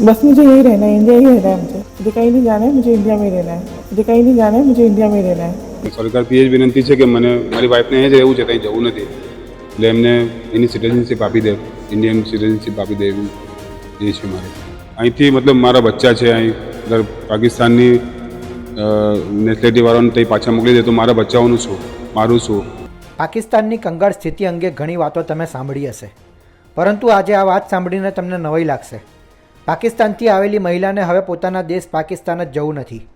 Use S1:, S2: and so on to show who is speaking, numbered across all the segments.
S1: बस मुझे यही रहना है इंडिया ही रहना है मुझे मुझे कहीं नहीं जाना है मुझे इंडिया में ही रहना है मुझे कहीं नहीं जाना है मुझे इंडिया में ही रहना है
S2: સરકારથી એ જ વિનંતી છે કે મને મારી વાઈફને અહીંયા જ રહેવું છે ત્યાં જવું નથી એટલે એમને એની સિટીઝનશીપ આપી દે ઇન્ડિયન સિટીઝનશીપ આપી દે એવું એ છે મારે અહીંથી મતલબ મારા બચ્ચા છે અહીં અગર પાકિસ્તાનની નેશનલિટીવાળાને ત્યાં પાછા મોકલી દે તો મારા બચ્ચાઓનું શું મારું શું
S3: પાકિસ્તાનની કંગાળ સ્થિતિ અંગે ઘણી વાતો તમે સાંભળી હશે પરંતુ આજે આ વાત સાંભળીને તમને નવાઈ લાગશે પાકિસ્તાનથી આવેલી મહિલાને હવે પોતાના દેશ પાકિસ્તાન જ જવું નથી.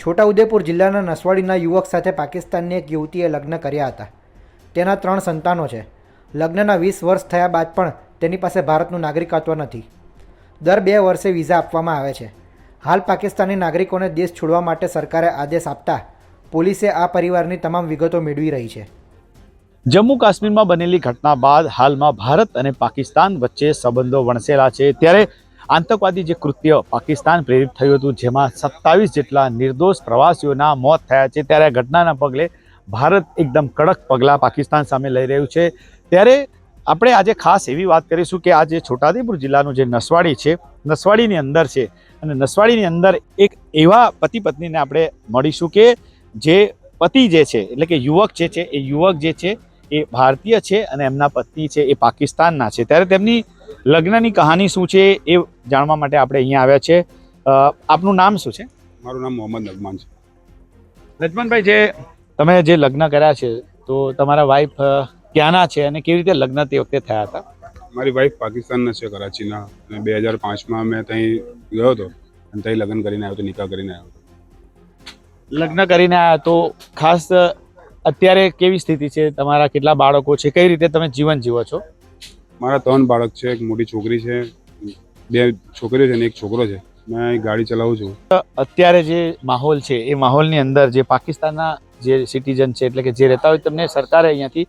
S3: છોટાઉદેપુર જિલ્લાના નસવાડીના યુવક સાથે પાકિસ્તાનની એક યુવતીએ લગ્ન કર્યા હતા. તેના ત્રણ સંતાનો છે. લગ્નના વીસ વર્ષ થયા બાદ પણ તેની પાસે ભારતનું નાગરિકત્વ નથી. દર બે વર્ષે વિઝા આપવામાં આવે છે. હાલ પાકિસ્તાની નાગરિકોને દેશ છોડવા માટે સરકારે આદેશ આપતા પોલીસે આ પરિવારની તમામ વિગતો મેળવી રહી છે.
S4: જમ્મુ કાશ્મીરમાં બનેલી ઘટના બાદ હાલમાં ભારત અને પાકિસ્તાન વચ્ચે સંબંધો વણસેલા છે. ત્યારે આતંકવાદી જે કૃત્ય પાકિસ્તાન પ્રેરિત થયું હતું, જેમાં સત્તાવીસ જેટલા નિર્દોષ પ્રવાસીઓના મોત થયા છે, ત્યારે આ ઘટનાના પગલે ભારત એકદમ કડક પગલાં પાકિસ્તાન સામે લઈ રહ્યું છે. ત્યારે આપણે આજે ખાસ એવી વાત કરીશું કે આ જે છોટાઉદેપુર જિલ્લાનું જે નસવાડી છે, નસવાડીની અંદર છે, અને નસવાડીની અંદર એક એવા પતિ પત્નીને આપણે મળીશું કે જે પતિ જે છે, એટલે કે યુવક જે છે, એ યુવક જે છે, એ ભારતીય છે અને એમના પત્ની છે, એ પાકિસ્તાનના છે. ત્યારે તેમની લગ્નની કહાની શું છે એ જાણવા માટે આપણે અહીંયા આવ્યા છે. આપનું નામ શું છે?
S2: મારું નામ મોહમ્મદ નગમાન છે.
S4: રજમાનભાઈ જે તમે જે લગ્ન કર્યા છે તો તમારા વાઈફ ક્યાંના છે અને કેવી રીતે લગ્ન તે વખતે થયા હતા?
S2: મારી વાઈફ પાકિસ્તાનના છે કરાચીના. અને બે હજાર પાંચમાં મેં ત્યાં ગયો હતો અને ત્યાં લગ્ન કરીને આવ્યો હતો નિકાહ કરીને આવ્યો હતો.
S4: લગ્ન કરીને આવ્યા તો ખાસ અત્યારે કેવી સ્થિતિ છે? તમારા કેટલા બાળકો છે? કઈ રીતે તમે જીવન જીવો છો?
S2: મારા ત્રણ બાળક છે એક મોટી છોકરી છે બે છોકરીઓ છે અને એક છોકરો છે. મેં ગાડી ચલાવું છું.
S4: અત્યારે જે માહોલ છે એ માહોલની અંદર જે પાકિસ્તાનના જે સિટીઝન છે એટલે કે જે રહેતા હોય તમને સરકારે અહીંયાથી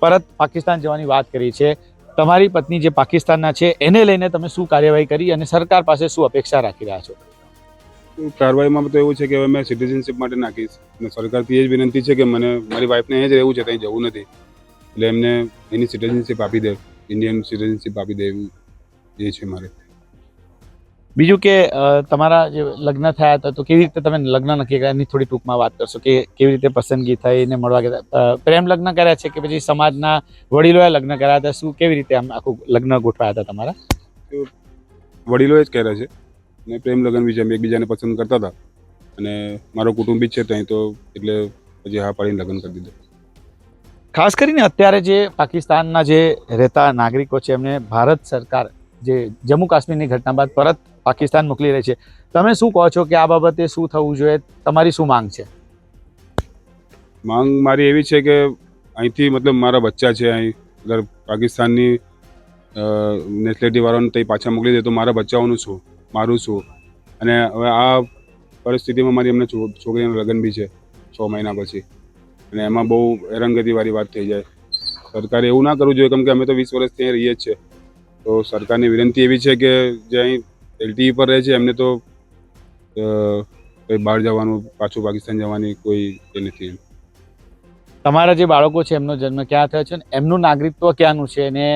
S4: પરત પાકિસ્તાન જવાની વાત કરી છે. તમારી પત્ની જે પાકિસ્તાનના છે એને લઈને તમે શું કાર્યવાહી કરી અને સરકાર પાસે શું અપેક્ષા રાખી રહ્યા છો?
S2: કાર્યવાહીમાં તો એવું છે કે હવે મેં સિટીઝનશીપ માટે નાખીશ. અને સરકારથી એ જ વિનંતી છે કે મને મારી વાઈફને એ જ રહેવું છે ત્યાં જવું નથી. એટલે એમને એની સિટીઝનશીપ આપી દે. ઇન્ડિયન સિટીઝનશીપ આપી દે એવું એ છે મારે.
S4: બીજું કે તમારા જે લગ્ન થયા હતા તો કેવી રીતે તમે લગ્ન નક્કી કર્યા? એની થોડી ટૂંકમાં વાત કરશો કે કેવી રીતે પસંદગી થઈ ને મળવા ગયા પ્રેમ લગ્ન કર્યા છે કે પછી સમાજના વડીલોએ લગ્ન કર્યા હતા? શું કેવી રીતે આમ આખું લગ્ન ગોઠવાયા હતા તમારા?
S2: વડીલોએ જ કર્યા છે અને પ્રેમ લગ્ન વિશે અમે એકબીજાને પસંદ કરતા હતા અને મારો કુટુંબી જ છે ત્યાં તો એટલે પછી હા પાડીને લગ્ન કરી દીધું.
S4: ખાસ કરીને અત્યારે જે પાકિસ્તાનના જે રહેતા નાગરિકો છે, એમને ભારત સરકાર જે જમ્મુ કાશ્મીરની ઘટના બાદ પરત પાકિસ્તાન મોકલી રહી છે. તમે શું કહો છો કે આ બાબતે શું થવું જોઈએ? તમારી શું માંગ છે?
S2: માંગ મારી એવી છે કે અહીંથી મતલબ મારા બચ્ચા છે, અહીં પાકિસ્તાનની નેશનલિટીવાળાને ત્યાં પાછા મોકલી દે તો મારા બચ્ચાઓનું શું? મારું શું? અને હવે આ પરિસ્થિતિમાં મારી એમને છોકરીના લગ્ન બી છે, છ મહિના પછી. અને એમાં બહુ હેરાનગતિવાળી વાત થઈ જાય. સરકારે એવું ના કરવું જોઈએ કેમ કે અમે તો વીસ વર્ષ ત્યાં રહીએ જ છે તો સરકારની વિનંતી એવી છે કે જે અહીં એલટીઈ પર રહે છે એમને તો કંઈ બહાર જવાનું પાછું પાકિસ્તાન જવાની કોઈ એ નથી
S4: તમારા જે બાળકો છે એમનો જન્મ ક્યાં થયો છે એમનું નાગરિકત્વ ક્યાંનું છે અને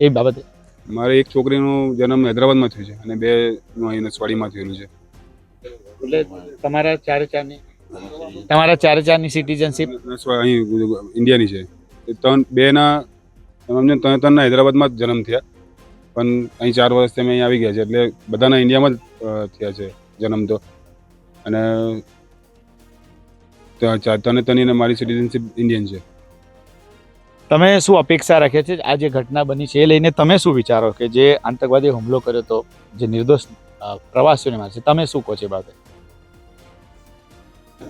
S4: એ બાબતે?
S2: મારે એક છોકરીનો જન્મ હૈદરાબાદમાં થયો છે અને બે નું અહીં નસવાડીમાં થયેલું છે.
S4: એટલે તમારા ચારે ચારની તમારા ચારે ચારની સિટીઝનશીપ
S2: અહીં ઇન્ડિયાની છે. ત્રણ બેના સમજો ને ત્રણ ત્રણના હૈદરાબાદમાં જ જન્મ થયા. પણ અહીં ચાર વર્ષથી અમે અહીં આવી ગયા છે એટલે બધાના ઇન્ડિયામાં જ થયા છે જન્મ તો. અને તને તની અને મારી સિટીઝનશીપ ઇન્ડિયન છે.
S4: તમે શું અપેક્ષા રાખે છે? આ જે ઘટના બની છે એ લઈને તમે શું વિચારો કે જે આતંકવાદી હુમલો કર્યો તો જે નિર્દોષ પ્રવાસીઓને મારે છે તમે શું કહો છો બાબતે?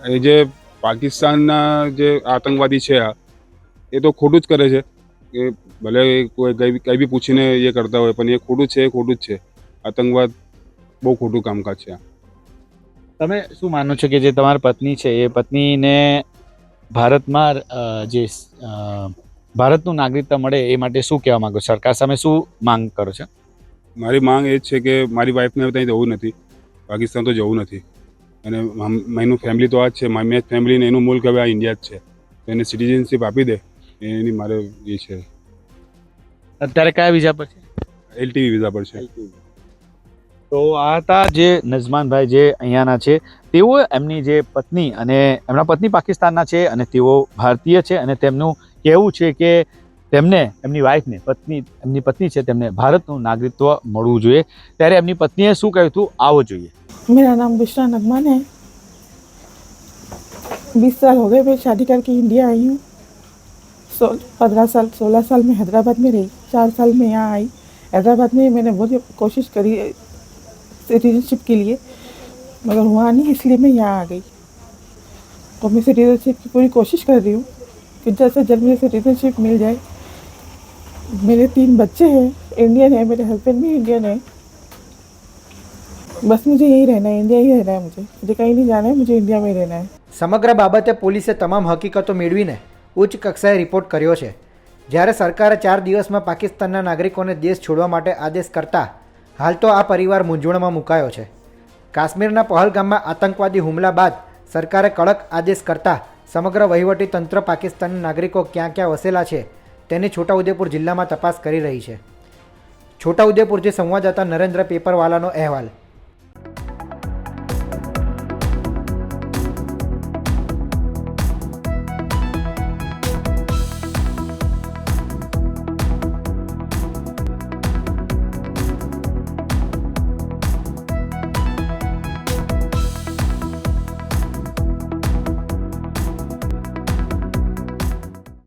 S2: એ જે પાકિસ્તાનના જે આતંકવાદી છે આ એ તો ખોટું જ કરે છે. કે ભલે કોઈ કંઈ બી- પૂછીને એ કરતા હોય પણ એ ખોટું છે એ ખોટું જ છે. આતંકવાદ બહુ ખોટું કામકાજ છે
S4: તમે શું માનો છો કે જે તમારી પત્ની છે એ પત્નીને ભારતમાં જે ભારતનું નાગરિકતા મળે એ માટે શું કહેવા માંગો સરકાર સામે શું માંગ કરો છો?
S2: મારી માંગ એ જ છે કે મારી વાઈફને ત્યાં જવું નથી. પાકિસ્તાન તો જવું નથી. અને એનું ફેમિલી તો આ જ છે. મારી મેં ફેમિલીને એનું મુલ્ક હવે આ ઇન્ડિયા જ છે. તો એને સિટીઝનશીપ આપી દે. એની મારે એ છે.
S4: અત્યારે કયા વિઝા પર છે?
S2: એલટીવી વિઝા પર છે.
S4: તો આ હતા જે નઝમાનભાઈ જે અહીંયાના છે તેઓ એમની જે પત્ની અને એમના પત્ની પાકિસ્તાનના છે અને તેઓ ભારતીય છે અને તેમનું કહેવું છે કે તેમને એમની વાઈફને પત્ની એમની પત્ની છે તેમને ભારતનું નાગરિકત્વ મળવું જોઈએ. ત્યારે એમની પત્નીએ શું કહ્યું હતું? આવો જોઈએ.
S1: मेरा नाम बुशरा नगमान है। बीस साल हो गए, मैं शादी करके इंडिया आई हूँ। सो पंद्रह साल, सोलह साल में हैदराबाद में रही। चार साल में यहाँ आई। हैदराबाद में मैंने बहुत कोशिश करी सिटीजनशिप के लिए, मगर हुआ नहीं, इसलिए मैं यहाँ आ गई। तो मैं सिटीजनशिप की पूरी कोशिश कर रही हूँ कि जल्द से जल्द मुझे सिटीजनशिप मिल जाए। मेरे तीन बच्चे हैं, इंडियन है, मेरे हस्बैंड भी इंडियन है। बस मुझे यही रहना है इंडिया ही रहना है मुझे मुझे कहीं नहीं जाना है मुझे इंडिया में ही रहना है
S3: સમગ્ર બાબતે પોલીસે તમામ હકીકતો મેળવીને ઉચ્ચ કક્ષાએ રિપોર્ટ કર્યો છે જ્યારે સરકારે ચાર દિવસમાં પાકિસ્તાનના નાગરિકોને દેશ છોડવા માટે આદેશ કરતા હાલ તો આ પરિવાર મૂંઝવણમાં મુકાયો છે કાશ્મીરના પહલગામમાં આતંકવાદી હુમલા બાદ સરકારે કડક આદેશ કરતા સમગ્ર વહીવટી તંત્ર પાકિસ્તાની નાગરિકો ક્યાં ક્યાં વસેલા છે તેની છોટાઉદેપુર જિલ્લામાં તપાસ કરી રહી છે છોટાઉદેપુરથી સંવાદદાતા નરેન્દ્ર પેપરવાલાનો અહેવાલ